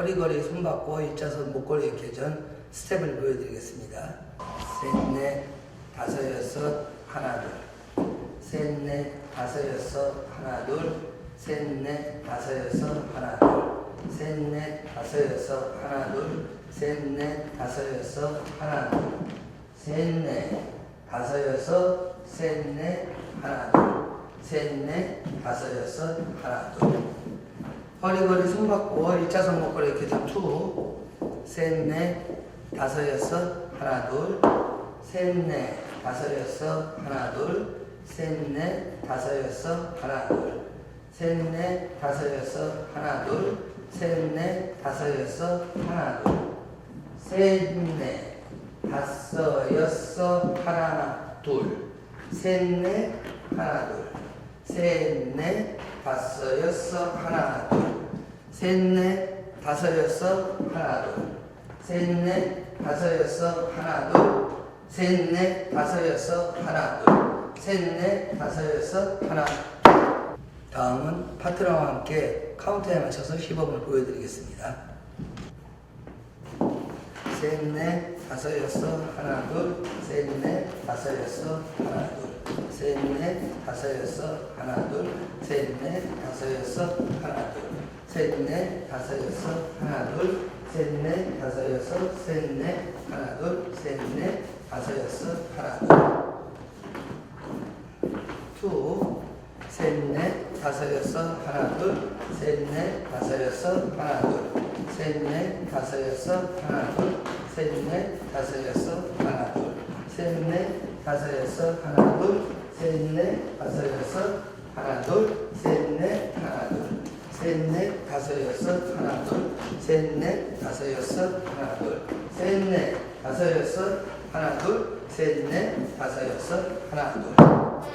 손바닥과 일자선 목걸이 개전 스텝을 보여드리겠습니다. 셋, 넷, 다섯, 여섯, 하나, 둘. 셋, 넷, 다섯, 여섯, 하나, 둘. 셋, 넷, 다섯, 여섯, 하나, 둘. 셋, 넷, 다섯, 여섯, 하나, 둘. 셋, 넷, 다섯, 여섯, 하나, 둘. 셋, 넷, 다섯, 여섯, 셋, 넷, 하나, 둘. 셋, 넷, 다섯, 여섯, 하나, 둘. 허리거리 손바꿔 일자선 목걸이 개전 투. 셋, 넷, 다섯, 여섯, 하나, 둘. 셋, 넷, 다섯, 여섯, 하나, 둘. 셋, 넷, 다섯, 여섯, 하나, 둘. 셋, 넷, 다섯, 여섯, 하나, 둘. 셋, 넷, 다섯, 여섯, 하나, 둘. 셋, 넷, 다섯, 여섯, 하나, 둘. 셋, 넷, 하나, 둘. 셋, 넷, 다섯, 여섯, 하나, 둘. 셋, 넷, 다섯, 여섯, 하나, 둘. 셋, 넷, 다섯, 여섯, 하나, 둘. 셋, 넷, 다섯, 여섯, 하나, 둘. 셋, 넷, 다섯, 여섯, 하나. 다음은 파트너와 함께 카운트에 맞춰서 시범을 보여드리겠습니다. 셋, 넷, 다섯, 여섯, 하나, 둘. 셋, 넷, 다섯, 여섯, 하나, 둘. 셋, 넷, 다섯, 여섯, 하나, 둘. 셋, 넷, 다섯, 여섯, 하나, 둘. 셋, 넷, 다섯, 여섯, 하나, 둘. 셋, 넷, 다섯, 여섯, 셋, 넷, 하나, 둘. 셋, 넷, 다섯, 여섯, 하나, 둘. 투, 셋, 넷, 다섯, 여섯, 하나, 둘. 셋, 넷, 다섯, 여섯, 하나, 둘. 셋, 넷, 다섯, 여섯, 하나, 둘. 셋, 넷, 다섯, 여섯, 하나, 둘. 셋, 넷, 다섯, 여섯, 하나, 둘. 셋, 넷, 다섯, 여섯, 하나, 둘. 셋, 넷, 하나, 둘. 셋, 넷, 다섯, 여섯, 하나, 둘. 셋, 넷, 다섯, 여섯, 하나, 둘. 셋, 넷, 다섯, 여섯, 하나, 둘. 셋, 넷, 다섯, 여섯, 하나, 둘.